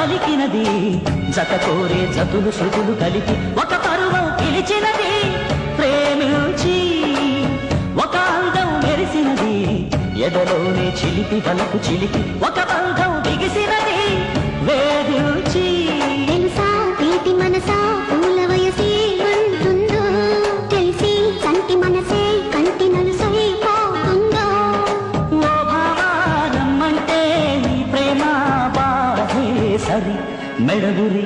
పలికినది. జత కోరే జతులు శృతులు కలిపి ఒక పరువం పిలిచినది. ప్రేమించి ఒక అందం మెరిసినది. ఎదలోనే చిలిపి పలుకు చిలిపి ఒక బంధం బిగిసినది. వేధించి ಸರಿ ಮೆಡಗುರಿ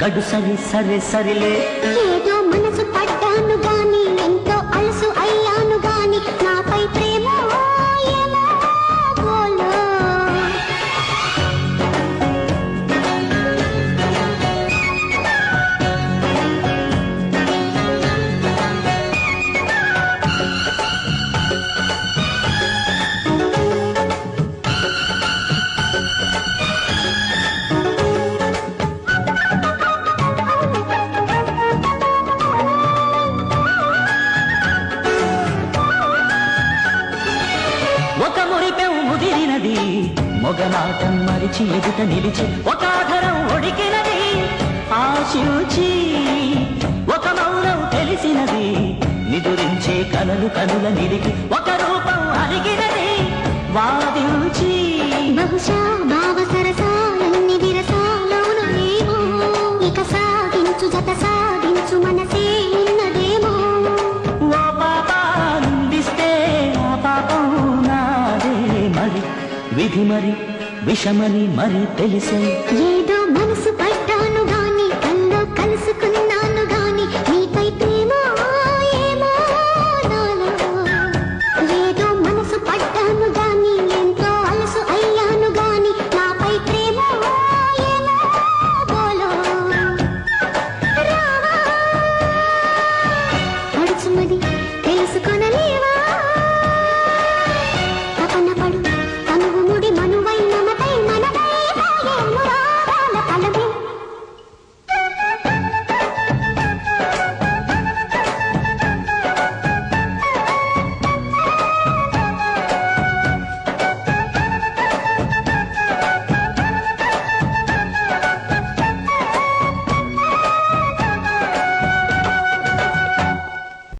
ಗಡು ಸರಿ ಸರಿಲೆ. ముదిరినది మొగనాటం మరిచి ఎదుట నిలిచి ఒక ఆధరం ఒడికినది. ఆశించి ఒక మౌనం తెలిసినది. నిదురించే కలలు కనుల నిలిపి ఒక రూపం అలిగినది. వాదించి బహుశా విధి మరి విషమని మరి తెలిసే.